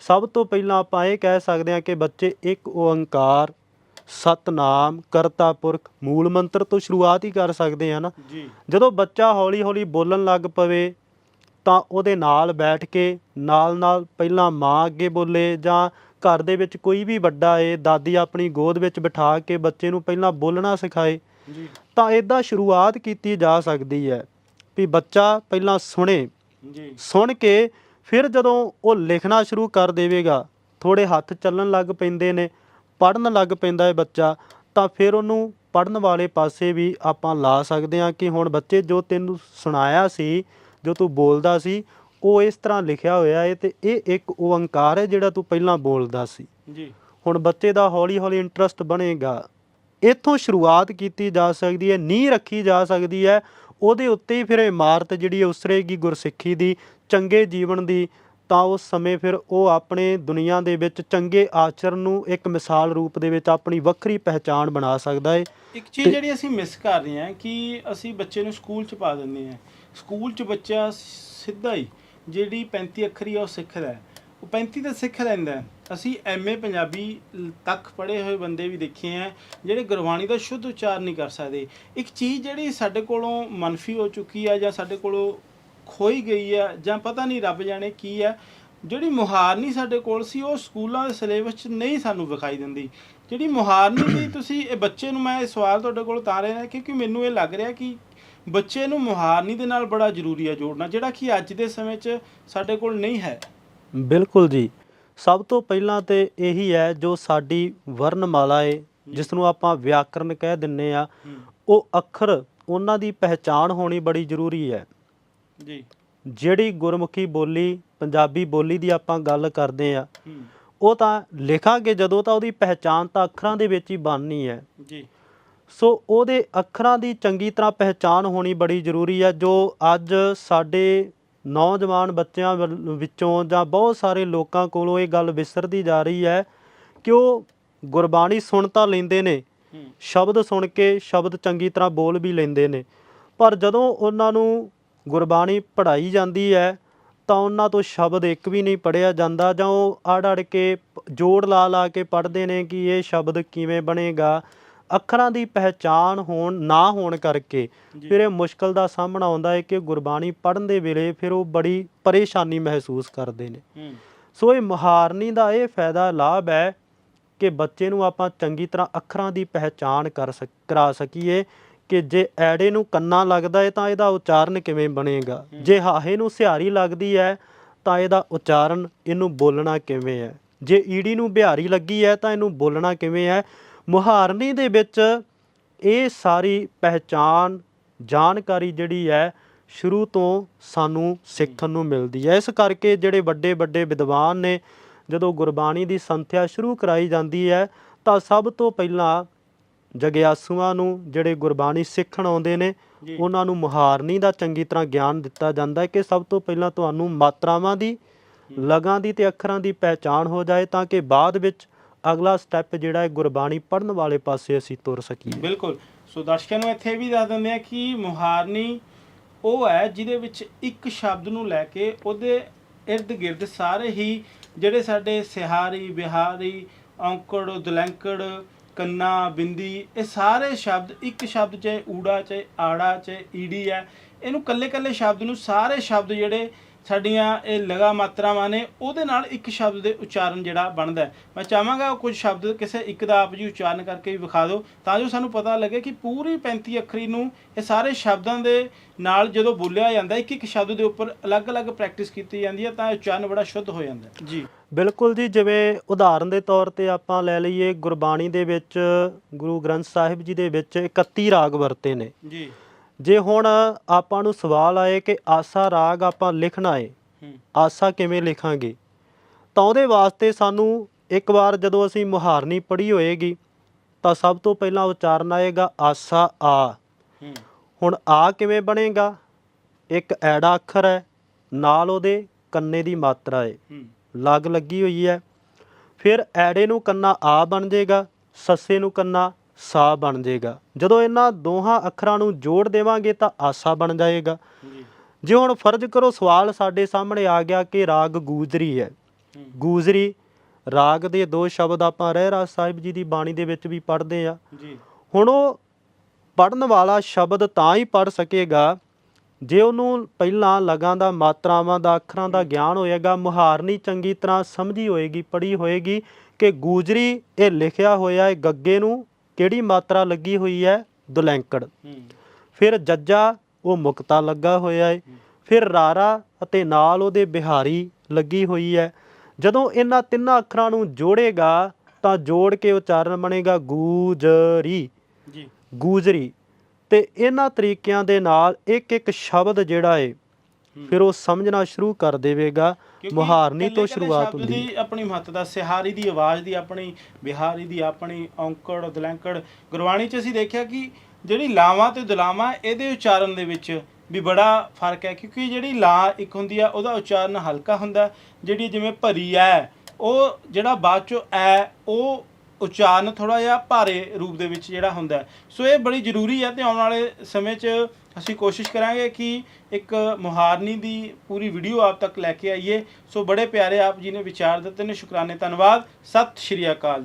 ਸਭ ਤੋਂ ਪਹਿਲਾਂ ਆਪਾਂ ਇਹ ਕਹਿ ਸਕਦੇ ਹਾਂ ਕਿ ਬੱਚੇ ਇੱਕ ਓੰਕਾਰ ਸਤਨਾਮ ਕਰਤਾ ਪੁਰਖ ਮੂਲ ਮੰਤਰ ਤੋਂ ਸ਼ੁਰੂਆਤ ਹੀ ਕਰ ਸਕਦੇ ਆ ਨਾ। ਜੀ। ਜਦੋਂ ਬੱਚਾ ਹੌਲੀ-ਹੌਲੀ ਬੋਲਣ ਲੱਗ ਪਵੇ ਤਾਂ ਉਹਦੇ ਨਾਲ ਬੈਠ ਕੇ ਨਾਲ-ਨਾਲ ਪਹਿਲਾਂ ਮਾਂ ਅੱਗੇ ਬੋਲੇ ਜਾਂ ਘਰ ਦੇ ਵਿੱਚ ਕੋਈ ਵੀ ਵੱਡਾ ਏ ਦਾਦੀ ਆਪਣੀ ਗੋਦ ਵਿੱਚ ਬਿਠਾ ਕੇ ਬੱਚੇ ਨੂੰ ਪਹਿਲਾਂ ਬੋਲਣਾ ਸਿਖਾਏ ਜੀ। ਤਾਂ ਇਦਾਂ ਸ਼ੁਰੂਆਤ ਕੀਤੀ ਜਾ ਸਕਦੀ ਹੈ ਵੀ ਬੱਚਾ ਪਹਿਲਾਂ ਸੁਣੇ। ਜੀ। ਸੁਣ ਕੇ ਫਿਰ ਜਦੋਂ ਉਹ ਲਿਖਣਾ ਸ਼ੁਰੂ ਕਰ ਦੇਵੇਗਾ ਥੋੜੇ ਹੱਥ ਚੱਲਣ ਲੱਗ ਪੈਂਦੇ ਨੇ ਪੜਨ ਲੱਗ ਪੈਂਦਾ ਹੈ ਬੱਚਾ ਤਾਂ ਫਿਰ ਉਹਨੂੰ ਪੜਨ ਵਾਲੇ ਪਾਸੇ ਵੀ ਆਪਾਂ ਲਾ ਸਕਦੇ ਹਾਂ ਕਿ ਹੁਣ ਬੱਚੇ ਜੋ ਤੈਨੂੰ ਸੁਣਾਇਆ ਸੀ ਜੋ ਤੂੰ ਬੋਲਦਾ ਸੀ ਉਹ ਇਸ ਤਰ੍ਹਾਂ ਲਿਖਿਆ ਹੋਇਆ ਹੈ ਤੇ ਇਹ ਇੱਕ ਓੰਕਾਰ ਹੈ ਜਿਹੜਾ ਤੂੰ ਪਹਿਲਾਂ ਬੋਲਦਾ ਸੀ। ਜੀ। ਹੁਣ ਬੱਚੇ ਦਾ ਹੌਲੀ-ਹੌਲੀ ਇੰਟਰਸਟ ਬਣੇਗਾ। ਇੱਥੋਂ ਸ਼ੁਰੂਆਤ ਕੀਤੀ ਜਾ ਸਕਦੀ ਹੈ ਨੀਂਹ ਰੱਖੀ ਜਾ ਸਕਦੀ ਹੈ ਉਹਦੇ ਉੱਤੇ ਹੀ ਫਿਰ ਇਮਾਰਤ ਜਿਹੜੀ ਉਸਰੇਗੀ ਗੁਰਸਿੱਖੀ ਦੀ ਚੰਗੇ ਜੀਵਨ ਦੀ ਤਾਂ ਉਸ ਸਮੇਂ ਫਿਰ ਉਹ ਆਪਣੇ ਦੁਨੀਆ ਦੇ ਵਿੱਚ ਚੰਗੇ ਆਚਰਨ ਨੂੰ ਇੱਕ ਮਿਸਾਲ ਰੂਪ ਦੇ ਵਿੱਚ ਆਪਣੀ ਵੱਖਰੀ ਪਹਿਚਾਣ ਬਣਾ ਸਕਦਾ ਹੈ ਇੱਕ ਚੀਜ਼ ਜਿਹੜੀ ਅਸੀਂ ਮਿਸ ਕਰ ਰਹੇ ਹਾਂ ਕਿ ਅਸੀਂ ਬੱਚੇ ਨੂੰ ਸਕੂਲ ਚ ਪਾ ਦਿੰਦੇ ਹਾਂ। ਸਕੂਲ ਚ ਬੱਚਾ ਸਿੱਧਾ ਹੀ ਜਿਹੜੀ 35 ਅੱਖਰੀ ਆ ਉਹ ਸਿੱਖਦਾ ਹੈ। ਉਹ 35 ਤਾਂ ਸਿੱਖ ਲੈਂਦਾ। ਅਸੀਂ ਐਮਏ ਪੰਜਾਬੀ ਤੱਕ ਪੜ੍ਹੇ ਹੋਏ ਬੰਦੇ ਵੀ ਦੇਖੇ ਆ ਜਿਹੜੇ ਗੁਰਬਾਣੀ ਦਾ ਸ਼ੁੱਧ ਉਚਾਰ ਨਹੀਂ ਕਰ ਸਕਦੇ। ਇੱਕ ਚੀਜ਼ ਜਿਹੜੀ ਸਾਡੇ ਕੋਲੋਂ ਮਨਫੀ ਹੋ ਚੁੱਕੀ ਆ ਜਾਂ ਸਾਡੇ ਕੋਲੋਂ ਖੋਈ ਗਈ ਆ ਜਾਂ ਪਤਾ ਨਹੀਂ ਰੱਬ ਜਾਣੇ ਕੀ ਆ ਜਿਹੜੀ ਮੁਹਾਰਨੀ ਸਾਡੇ ਕੋਲ ਸੀ ਉਹ ਸਕੂਲਾਂ ਦੇ ਸਿਲੇਬਸ 'ਚ ਨਹੀਂ ਸਾਨੂੰ ਵਿਖਾਈ ਦਿੰਦੀ। ਜਿਹੜੀ ਮੁਹਾਰਨੀ ਦੀ ਤੁਸੀਂ ਇਹ ਬੱਚੇ ਨੂੰ ਮੈਂ ਇਹ ਸਵਾਲ ਤੁਹਾਡੇ ਕੋਲ ਤਾਂ ਰਿਹਾ ਕਿਉਂਕਿ ਮੈਨੂੰ ਇਹ ਲੱਗ ਰਿਹਾ ਕਿ ਬੱਚੇ ਨੂੰ ਮੁਹਾਰਨੀ ਦੇ ਨਾਲ ਬੜਾ ਜ਼ਰੂਰੀ ਆ ਜੋੜਨਾ ਜਿਹੜਾ ਕਿ ਅੱਜ ਦੇ ਸਮੇਂ 'ਚ ਸਾਡੇ ਕੋਲ ਨਹੀਂ ਹੈ। ਬਿਲਕੁਲ ਜੀ। ਸਭ ਤੋਂ ਪਹਿਲਾਂ ਤੇ ਇਹੀ ਹੈ ਜੋ ਸਾਡੀ ਵਰਣਮਾਲਾ ਹੈ ਜਿਸ ਨੂੰ ਆਪਾਂ ਵਿਆਕਰਨ ਕਹਿ ਦਿੰਨੇ ਆ ਉਹ ਅੱਖਰ ਉਹਨਾਂ ਦੀ ਪਹਿਚਾਣ ਹੋਣੀ ਬੜੀ ਜ਼ਰੂਰੀ ਹੈ। ਜੀ। ਜਿਹੜੀ ਗੁਰਮੁਖੀ ਬੋਲੀ ਪੰਜਾਬੀ ਬੋਲੀ ਦੀ ਆਪਾਂ ਗੱਲ ਕਰਦੇ ਆ ਉਹ ਤਾਂ ਲਿਖਾਂਗੇ ਜਦੋਂ ਤਾਂ ਉਹਦੀ ਪਹਿਚਾਣ ਤਾਂ ਅੱਖਰਾਂ ਦੇ ਵਿੱਚ ਹੀ ਬਣਨੀ ਹੈ। ਜੀ। ਸੋ ਉਹਦੇ ਅੱਖਰਾਂ ਦੀ ਚੰਗੀ ਤਰ੍ਹਾਂ ਪਹਿਚਾਣ ਹੋਣੀ ਬੜੀ ਜ਼ਰੂਰੀ ਹੈ ਜੋ ਅੱਜ ਸਾਡੇ ਨੌਜਵਾਨ ਬੱਚਿਆਂ ਵਿੱਚੋਂ ਜਾਂ ਬਹੁਤ ਸਾਰੇ ਲੋਕਾਂ ਕੋਲੋਂ ਇਹ ਗੱਲ ਵਿਸਰਦੀ ਜਾ ਰਹੀ ਹੈ ਕਿ ਉਹ ਗੁਰਬਾਣੀ ਸੁਣ ਤਾਂ ਲੈਂਦੇ ਨੇ ਸ਼ਬਦ ਸੁਣ ਕੇ ਸ਼ਬਦ ਚੰਗੀ ਤਰ੍ਹਾਂ ਬੋਲ ਵੀ ਲੈਂਦੇ ਨੇ। ਪਰ ਜਦੋਂ ਉਹਨਾਂ ਨੂੰ ਗੁਰਬਾਣੀ ਪੜ੍ਹਾਈ ਜਾਂਦੀ ਹੈ ਤਾਂ ਉਹਨਾਂ ਤੋਂ ਸ਼ਬਦ ਇੱਕ ਵੀ ਨਹੀਂ ਪੜਿਆ ਜਾਂਦਾ ਜਾਂ ਉਹ ਅੜ ਅੜ ਕੇ ਜੋੜ ਲਾ ਲਾ ਕੇ ਪੜ੍ਹਦੇ ਨੇ ਕਿ ਇਹ ਸ਼ਬਦ ਕਿਵੇਂ ਬਣੇਗਾ। ਅੱਖਰਾਂ ਦੀ ਪਹਿਚਾਣ ਹੋਣ ਨਾ ਹੋਣ ਕਰਕੇ। ਫਿਰ ਇਹ ਮੁਸ਼ਕਲ ਦਾ ਸਾਹਮਣਾ ਆਉਂਦਾ ਹੈ ਕਿ ਗੁਰਬਾਣੀ ਪੜ੍ਹਨ ਦੇ ਵੇਲੇ ਫਿਰ ਉਹ ਬੜੀ ਪਰੇਸ਼ਾਨੀ ਮਹਿਸੂਸ ਕਰਦੇ ਨੇ। ਸੋ ਇਹ ਮੁਹਾਰਨੀ ਦਾ ਇਹ ਫਾਇਦਾ ਲਾਭ ਹੈ ਕਿ ਬੱਚੇ ਨੂੰ ਆਪਾਂ ਚੰਗੀ ਤਰ੍ਹਾਂ ਅੱਖਰਾਂ ਦੀ ਪਹਿਚਾਣ ਕਰ ਸਕ ਕਰਾ ਸਕੀਏ। ਕਿ ਜੇ ਐੜੇ ਨੂੰ ਕੰਨਾ ਲੱਗਦਾ ਹੈ ਤਾਂ ਇਹਦਾ ਉਚਾਰਨ ਕਿਵੇਂ ਬਣੇਗਾ? ਜੇ ਹਾਹੇ ਨੂੰ ਸਿਹਾਰੀ ਲੱਗਦੀ ਹੈ ਤਾਂ ਇਹਦਾ ਉਚਾਰਨ ਇਹਨੂੰ ਬੋਲਣਾ ਕਿਵੇਂ ਹੈ ਜੇ ਈੜੀ ਨੂੰ ਬਿਹਾਰੀ ਲੱਗੀ ਹੈ ਤਾਂ ਇਹਨੂੰ ਬੋਲਣਾ ਕਿਵੇਂ ਹੈ ਮੁਹਾਰਨੀ ਦੇ ਵਿੱਚ ਇਹ ਸਾਰੀ ਪਹਿਚਾਨ ਜਾਣਕਾਰੀ ਜਿਹੜੀ ਹੈ ਸ਼ੁਰੂ ਤੋਂ ਸਾਨੂੰ ਸਿੱਖਣ ਨੂੰ ਮਿਲਦੀ ਹੈ ਇਸ ਕਰਕੇ ਜਿਹੜੇ ਵੱਡੇ ਵੱਡੇ ਵਿਦਵਾਨ ਨੇ, ਜਦੋਂ ਗੁਰਬਾਣੀ ਦੀ ਸੰਥਿਆ ਸ਼ੁਰੂ ਕਰਾਈ ਜਾਂਦੀ ਹੈ ਤਾਂ ਸਭ ਤੋਂ ਪਹਿਲਾਂ ਜਗਿਆਸੂਆਂ ਨੂੰ ਜਿਹੜੇ ਗੁਰਬਾਣੀ ਸਿੱਖਣ ਆਉਂਦੇ ਨੇ। ਉਹਨਾਂ ਨੂੰ ਮੁਹਾਰਨੀ ਦਾ ਚੰਗੀ ਤਰ੍ਹਾਂ ਗਿਆਨ ਦਿੱਤਾ ਜਾਂਦਾ ਹੈ ਕਿ ਸਭ ਤੋਂ ਪਹਿਲਾਂ ਤੁਹਾਨੂੰ ਮਾਤਰਾਵਾਂ ਦੀ ਲਗਾਂ ਦੀ ਤੇ ਅੱਖਰਾਂ ਦੀ ਪਹਿਚਾਣ ਹੋ ਜਾਏ ਤਾਂ ਕਿ ਬਾਅਦ ਵਿੱਚ ਅਗਲਾ ਸਟੈਪ ਜਿਹੜਾ ਹੈ ਗੁਰਬਾਣੀ ਪੜ੍ਹਨ ਵਾਲੇ ਪਾਸੇ ਅਸੀਂ ਤੁਰ ਸਕੀਏ। ਬਿਲਕੁਲ। ਸੋ ਦਰਸ਼ਕਾਂ ਨੂੰ ਇੱਥੇ ਵੀ ਦੱਸ ਦਿੰਦੇ ਆ ਕਿ ਮੁਹਾਰਨੀ ਉਹ ਹੈ ਜਿਹਦੇ ਵਿੱਚ ਇੱਕ ਸ਼ਬਦ ਨੂੰ ਲੈ ਕੇ ਉਹਦੇ ਇਰਦ ਗਿਰਦ ਸਾਰੇ ਹੀ ਜਿਹੜੇ ਸਾਡੇ ਸਿਹਾਰੀ ਬਿਹਾਰੀ ਔਂਕੜ ਦੁਲੰਕੜ ਕੰਨਾ, ਬਿੰਦੀ, ਇਹ ਸਾਰੇ ਸ਼ਬਦ ਇੱਕ ਸ਼ਬਦ ਚਾਹੇ ਊੜਾ ਚਾਹੇ ਆੜਾ ਚਾਹੇ ਈੜੀ ਹੈ, ਇਹਨੂੰ ਕੱਲੇ ਕੱਲੇ ਸ਼ਬਦ ਨੂੰ ਸਾਰੇ ਸ਼ਬਦ ਜਿਹੜੇ ਸਾਡੀਆਂ ਇਹ ਲਗਾ ਮਾਤਰਾਵਾਂ ਨੇ ਉਹਦੇ ਨਾਲ ਇੱਕ ਸ਼ਬਦ ਦੇ ਉਚਾਰਨ ਜਿਹੜਾ ਬਣਦਾ ਮੈਂ ਚਾਹਾਂਗਾ ਕੁਝ ਸ਼ਬਦ ਕਿਸੇ ਇੱਕ ਦਾ ਆਪ ਜੀ ਉਚਾਰਨ ਕਰਕੇ ਵੀ ਵਿਖਾ ਦਿਓ ਤਾਂ ਜੋ ਸਾਨੂੰ ਪਤਾ ਲੱਗੇ ਕਿ ਪੂਰੀ 35 ਅੱਖਰੀ ਨੂੰ ਇਹ ਸਾਰੇ ਸ਼ਬਦਾਂ ਦੇ ਨਾਲ ਜਦੋਂ ਬੋਲਿਆ ਜਾਂਦਾ ਇੱਕ ਇੱਕ ਸ਼ਬਦ ਦੇ ਉੱਪਰ ਅਲੱਗ-ਅਲੱਗ ਪ੍ਰੈਕਟਿਸ ਕੀਤੀ ਜਾਂਦੀ ਹੈ ਤਾਂ ਉਚਾਰਨ ਬੜਾ ਸ਼ੁੱਧ ਹੋ ਜਾਂਦਾ ਜੀ। ਬਿਲਕੁਲ ਜੀ ਜਿਵੇਂ ਉਦਾਹਰਨ ਦੇ ਤੌਰ ਤੇ ਆਪਾਂ ਲੈ ਲਈਏ ਗੁਰਬਾਣੀ ਦੇ ਵਿੱਚ ਗੁਰੂ ਗ੍ਰੰਥ ਸਾਹਿਬ ਜੀ ਦੇ ਵਿੱਚ 31 ਰਾਗ ਵਰਤੇ ਨੇ। ਜੀ। ਜੇ ਹੁਣ ਆਪਾਂ ਨੂੰ ਸਵਾਲ ਆਏ ਕਿ ਆਸਾ ਰਾਗ ਆਪਾਂ ਲਿਖਣਾ ਏ ਹੂੰ। ਆਸਾ ਕਿਵੇਂ ਲਿਖਾਂਗੇ? ਤਾਂ ਉਹਦੇ ਵਾਸਤੇ ਸਾਨੂੰ ਇੱਕ ਵਾਰ ਜਦੋਂ ਅਸੀਂ ਮੁਹਾਰਨੀ ਪੜ੍ਹੀ ਹੋਏਗੀ ਤਾਂ ਸਭ ਤੋਂ ਪਹਿਲਾਂ ਉਚਾਰਨ ਆਏਗਾ ਆਸਾ ਆ। ਹੁਣ ਆ ਕਿਵੇਂ ਬਣੇਗਾ? ਇੱਕ ਐੜਾ ਅੱਖਰ ਹੈ ਨਾਲ ਉਹਦੇ ਕੰਨੇ ਦੀ ਮਾਤਰਾ ਹੂੰ। ਲਗ ਲੱਗੀ ਹੋਈ ਹੈ। ਫਿਰ ਐੜੇ ਨੂੰ ਕੰਨਾ ਆ ਬਣ ਜਾਏਗਾ ਸੱਸੇ ਨੂੰ ਕੰਨਾ ਸਾ ਬਣ ਜਾਏਗਾ। ਜਦੋਂ ਇਹਨਾਂ ਦੋਹਾਂ ਅੱਖਰਾਂ ਨੂੰ ਜੋੜ ਦੇਵਾਂਗੇ ਤਾਂ ਆਸਾ ਬਣ ਜਾਏਗਾ। ਜੀ। ਹੁਣ ਫਰਜ਼ ਕਰੋ ਸਵਾਲ ਸਾਡੇ ਸਾਹਮਣੇ ਆ ਗਿਆ ਕਿ ਰਾਗ ਗੂਜਰੀ ਹੈ। ਗੂਜਰੀ ਰਾਗ ਦੇ ਦੋ ਸ਼ਬਦ ਆਪਾਂ ਰਹਿ ਰਾਜ ਸਾਹਿਬ ਜੀ ਦੀ ਬਾਣੀ ਦੇ ਵਿੱਚ ਵੀ ਪੜ੍ਹਦੇ ਆ ਜੀ। ਹੁਣ ਉਹ ਪੜਨ ਵਾਲਾ ਸ਼ਬਦ ਤਾਂ ਹੀ ਪੜ ਸਕੇਗਾ ਜੇ ਉਹਨੂੰ ਪਹਿਲਾਂ ਲਗਾਂ ਦਾ ਮਾਤਰਾਵਾਂ ਦਾ ਅੱਖਰਾਂ ਦਾ ਗਿਆਨ ਹੋਏਗਾ ਮੁਹਾਰਨੀ ਚੰਗੀ ਤਰ੍ਹਾਂ ਸਮਝੀ ਹੋਏਗੀ ਪੜੀ ਹੋਏਗੀ ਕਿ ਗੂਜਰੀ ਇਹ ਲਿਖਿਆ ਹੋਇਆ ਹੈ ਗੱਗੇ ਨੂੰ ਕਿਹੜੀ ਮਾਤਰਾ ਲੱਗੀ ਹੋਈ ਹੈ? ਦੁਲੈਂਕੜ। ਹੂੰ ਫਿਰ ਜੱਜਾ ਉਹ ਮੁਕਤਾ ਲੱਗਾ ਹੋਇਆ ਹੈ ਫਿਰ ਰਾਰਾ ਅਤੇ ਨਾਲ ਉਹਦੇ ਬਿਹਾਰੀ ਲੱਗੀ ਹੋਈ ਹੈ। ਜਦੋਂ ਇਹਨਾਂ ਤਿੰਨਾਂ ਅੱਖਰਾਂ ਨੂੰ ਜੋੜੇਗਾ ਤਾਂ ਜੋੜ ਕੇ ਉਚਾਰਨ ਬਣੇਗਾ ਗੂਜਰੀ। ਜੀ। ਗੂਜਰੀ। ਤੇ ਇਹਨਾਂ ਤਰੀਕਿਆਂ ਦੇ ਨਾਲ ਇੱਕ ਇੱਕ ਸ਼ਬਦ ਜਿਹੜਾ ਏ ਫਿਰ ਉਹ ਸਮਝਣਾ ਸ਼ੁਰੂ ਕਰ ਦੇਵੇਗਾ ਮੁਹਾਰਨੀ ਤੋਂ ਸ਼ੁਰੂਆਤ ਹੁੰਦੀ। ਦੀ ਆਪਣੀ ਮਹੱਤਤਾ ਸਿਹਾਰੀ ਦੀ ਆਵਾਜ਼ ਦੀ ਆਪਣੀ ਬਿਹਾਰੀ ਦੀ ਆਪਣੀ ਔਂਕੜ ਦਲੈਂਕੜ ਗੁਰਬਾਣੀ 'ਚ ਅਸੀਂ ਦੇਖਿਆ ਕਿ ਜਿਹੜੀ ਲਾਵਾਂ ਤੇ ਦੁਲਾਵਾਂ ਇਹਦੇ ਉਚਾਰਨ ਦੇ ਵਿੱਚ ਵੀ ਬੜਾ ਫ਼ਰਕ ਹੈ ਕਿਉਂਕਿ ਜਿਹੜੀ ਲਾ ਇੱਕ ਹੁੰਦੀ ਆ ਉਹਦਾ ਉਚਾਰਨ ਹਲਕਾ ਹੁੰਦਾ ਜਿਹੜੀ ਜਿਵੇਂ ਭਰੀ ਐ ਉਹ ਜਿਹੜਾ ਬਾਅਦ ਚੋਂ ਐ ਉਹ ਉਚਾਰਨ ਥੋੜਾ ਜਿਹਾ ਭਾਰੇ ਰੂਪ ਦੇ ਵਿੱਚ ਜਿਹੜਾ ਹੁੰਦਾ ਹੈ। ਸੋ ਇਹ ਬੜੀ ਜ਼ਰੂਰੀ ਹੈ ਤੇ ਆਉਣ ਵਾਲੇ ਸਮੇਂ 'ਚ ਅਸੀਂ ਕੋਸ਼ਿਸ਼ ਕਰਾਂਗੇ ਕਿ ਇੱਕ ਮੁਹਾਰਨੀ ਦੀ ਪੂਰੀ ਵੀਡੀਓ ਆਪ ਤੱਕ ਲੈ ਕੇ ਆਈਏ। ਸੋ ਬੜੇ ਪਿਆਰੇ ਆਪ ਜੀ ਨੇ ਵਿਚਾਰ ਦਿੱਤੇ ਨੇ। ਸ਼ੁਕਰਾਨੇ, ਧੰਨਵਾਦ। ਸਤਿ ਸ਼੍ਰੀ ਅਕਾਲ